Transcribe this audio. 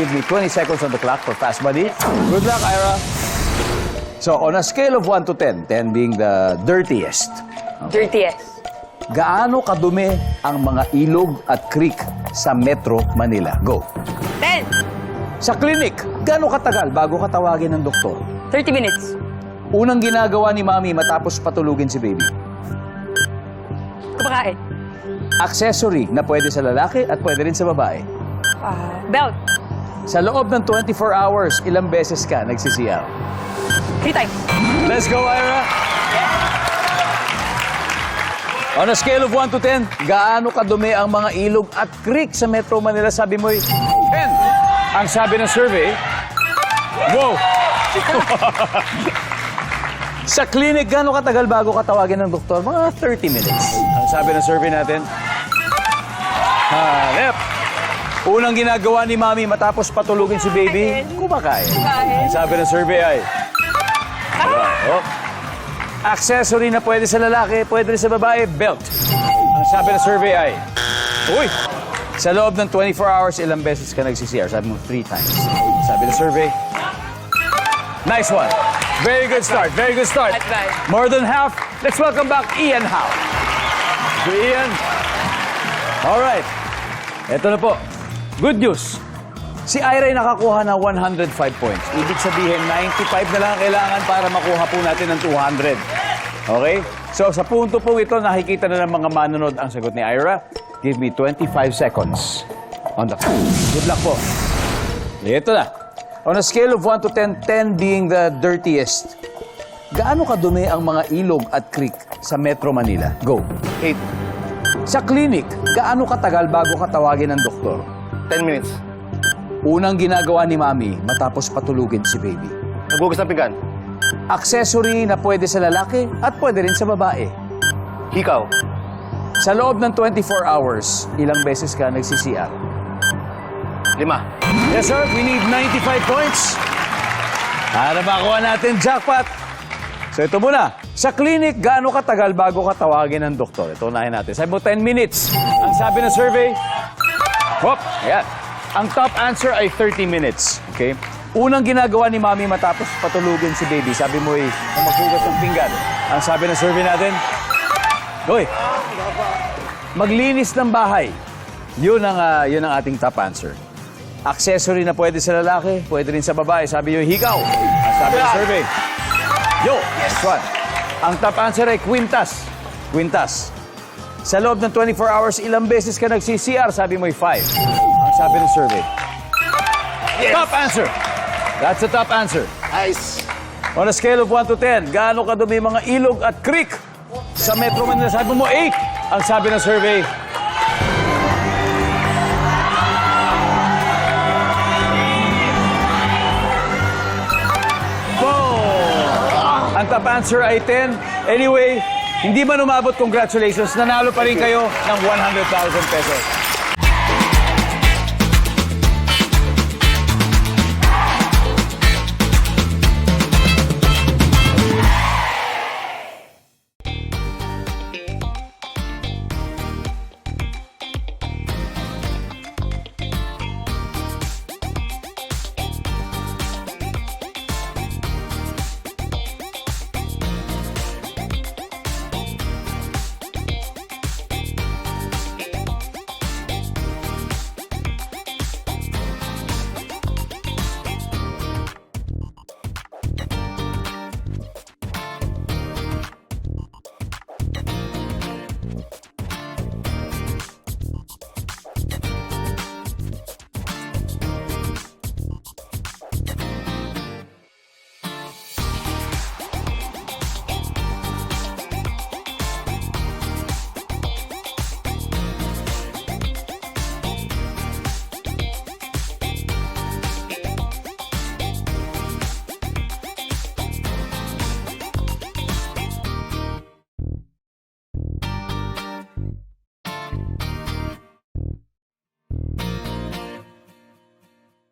Give me 20 seconds on the clock for Fast Buddy. Good luck, Ira. So, on a scale of 1 to 10, 10 being the dirtiest, Dirtiest. gaano kadumi ang mga ilog at creek sa Metro Manila? Go. 10. Sa clinic, gaano katagal bago ka tawagin ng doktor? 30 minutes. Unang ginagawa ni Mami matapos patulugin si baby. Kumakain. Accessory na pwede sa lalaki at pwede rin sa babae. Ah, belt. Sa loob ng 24 hours, ilang beses ka nagsisiyaw? 3 times. Let's go, Ira! On a scale of 1 to 10, gaano kadumi ang mga ilog at creek sa Metro Manila? Sabi mo'y 10. Ang sabi ng survey, wow! sa clinic, gaano katagal bago ka tawagin ng doktor? Mga 30 minutes. Ang sabi ng survey natin, hanep. Unang ginagawa ni Mami matapos patulugin si baby, kumakain. Kumakain. Ang sabi ng survey ay, Oh. Accessory na pwede sa lalaki, pwede rin sa babae, belt. Ang sabi ng survey ay, Uy! Sa loob ng 24 hours, ilang beses ka nag-CCR? Sabi mo, three times. Sabi ng survey, Nice one. Very good start. Very good start. More than half. Let's welcome back Ian Howe. Ian. All right. Ito na po. Good news. Si Ira ay nakakuha ng 105 points. Ibig sabihin, 95 na lang ang kailangan para makuha po natin ng 200. Okay? So, sa punto po ito, nakikita na ng mga manunod ang sagot ni Ira. Give me 25 seconds on the clock. Good luck po. Ito na. On a scale of 1 to 10, 10 being the dirtiest, gaano kadumi ang mga ilog at creek sa Metro Manila? Go. 8. Sa clinic, gaano katagal bago ka tawagin ng doktor? 10 minutes. Unang ginagawa ni Mami matapos patulugin si baby. Naghugas ng pigan. Accessory na pwede sa lalaki at pwede rin sa babae. Hikaw. Sa loob ng 24 hours, ilang beses ka nag-CCR? Lima. Yes, sir. We need 95 points. Para makuha natin jackpot. So ito muna. Sa clinic, gaano katagal bago ka tawagin ng doktor? Ito unahin natin. Sabi mo 10 minutes. Ang sabi ng survey, hop, ayan. Ang top answer ay 30 minutes. Okay? Unang ginagawa ni Mami matapos patulugin si baby, sabi mo ay maghugas ng pinggan. Ang sabi ng survey natin, Hoy, maglinis ng bahay. Yun ang, ah, yun ang ating top answer. Accessory na pwede sa lalaki, pwede rin sa babae. Sabi yung hikaw. Ang sabi ng survey. Yo, next one. Ang top answer ay quintas. Quintas. Sa loob ng 24 hours, ilang beses ka nag-CCR? Sabi mo'y 5. Ang sabi ng survey. Top answer. That's the top answer. Nice. On a scale of 1 to 10, gaano kadumi mga ilog at creek sa Metro Manila? Sabi mo 8. Ang sabi ng survey. Boom! Ang top answer ay 10. Anyway, hindi man umabot, congratulations. Nanalo pa rin kayo ng 100,000 pesos.